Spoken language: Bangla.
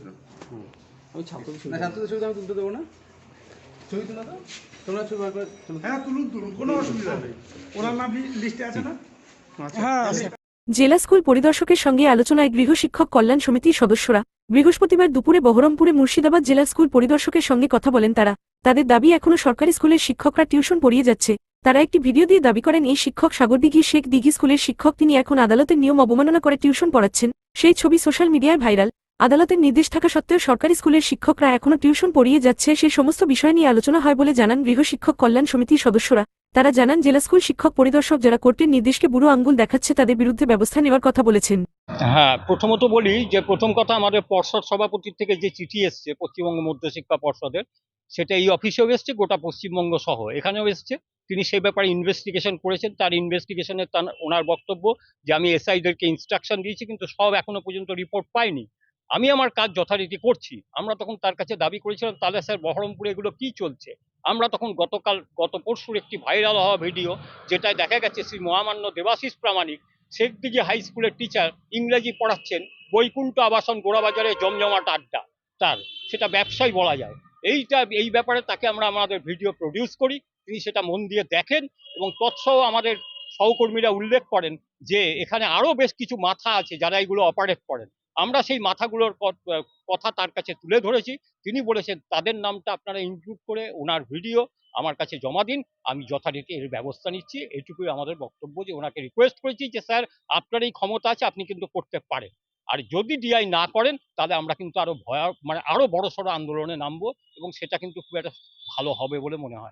ছবি আমি ছাত্রদের ছবি না ছাত্রদের ছবি আমি তুলতে দেবো না। ছবি তুলো তো? তোমরা ছবি বার করে হ্যাঁ তুলুন তুলুন কোনো অসুবিধা নেই। ওনার নাম লিস্টে আছে না? হ্যাঁ। জেলা স্কুল পরিদর্শকের সঙ্গে আলোচনায় গৃহ শিক্ষক কল্যাণ সমিতির সদস্যরা বৃহস্পতিবার দুপুরে বহরমপুরে মুর্শিদাবাদ জেলা স্কুল পরিদর্শকের সঙ্গে কথা বলেন তারা। তাদের দাবি এখনও সরকারি স্কুলের শিক্ষকরা টিউশন পড়িয়ে যাচ্ছে। তারা একটি ভিডিও দিয়ে দাবি করেন এই শিক্ষক সাগরদিঘি শেখ দিঘি স্কুলের শিক্ষক তিনি এখন আদালতের নিয়ম অবমাননা করে টিউশন পড়াচ্ছেন। সেই ছবি সোশ্যাল মিডিয়ায় ভাইরাল। আদালতের নির্দেশ থাকা সত্ত্বেও সরকারি স্কুলের শিক্ষকরা এখনও টিউশন পড়িয়ে যাচ্ছে। সে সমস্ত বিষয় নিয়ে আলোচনা হয় বলে জানান গৃহশিক্ষক কল্যাণ সমিতির সদস্যরা। তারা জানান, জেলা স্কুল শিক্ষক পরিদর্শক যারা কোর্টের নির্দেশকে বুড়ো আঙ্গুল দেখাচ্ছে তাদের বিরুদ্ধে ব্যবস্থা নেওয়ার কথা বলেছেন। হ্যাঁ প্রথমত বলি যে প্রথম কথা আমাদের পর্ষদ সভাপতির থেকে যে চিঠি এসছে, পশ্চিমবঙ্গ মধ্যশিক্ষা পর্ষদের, সেটা এই অফিসেও এসছে, গোটা পশ্চিমবঙ্গ সহ। এখানেও এসছে। তিনি সেই ব্যাপারে ইনভেস্টিগেশন করেছেন। তার ইনভেস্টিগেশনে তার, ওনার বক্তব্য যে আমি এসআইদেরকে ইনস্ট্রাকশন দিয়েছি, কিন্তু সব এখনও পর্যন্ত রিপোর্ট পাইনি। আমি আমার কাজ যথারীতি করছি। আমরা তখন তার কাছে দাবি করেছিলাম, তাহলে স্যার বহরমপুরে এগুলো কি চলছে? আমরা তখন গতকাল, গত পরশুর একটি ভাইরাল হওয়া ভিডিও, যেটায় দেখা গেছে শ্রী মহামান্য দেবাশিস প্রামাণিক শেখ শেখদিঘি হাই স্কুলের টিচার ইংরেজি পড়াচ্ছেন বৈকুণ্ঠ আবাসন গোড়াবাজারে জমজমাট আড্ডা। তার, সেটা ব্যবসায় বলা যায়। এইটা, এই ব্যাপারে তাকে আমরা আমাদের ভিডিও প্রডিউস করি। তিনি সেটা মন দিয়ে দেখেন এবং তৎসহ আমাদের সহকর্মীরা উল্লেখ করেন যে এখানে আরও বেশ কিছু মাথা আছে যারা এগুলো অপারেট করেন। আমরা সেই মাথাগুলোর কথা তার কাছে তুলে ধরেছি। তিনি বলেছেন, তাদের নামটা আপনারা ইনক্লুড করে ওনার ভিডিও আমার কাছে জমা দিন। আমি যথারীতি এর ব্যবস্থা নিচ্ছি। এইটুকুই আমাদের বক্তব্য যে ওনাকে রিকোয়েস্ট করেছি যে, স্যার, আপনার এই ক্ষমতা আছে, আপনি কিন্তু করতে পারেন। আর যদি ডিআই না করেন, তাহলে আমরা কিন্তু আরও ভয়া মানে আরও বড় সড়ো আন্দোলনে নামবো এবং সেটা কিন্তু খুব একটা ভালো হবে বলে মনে হয়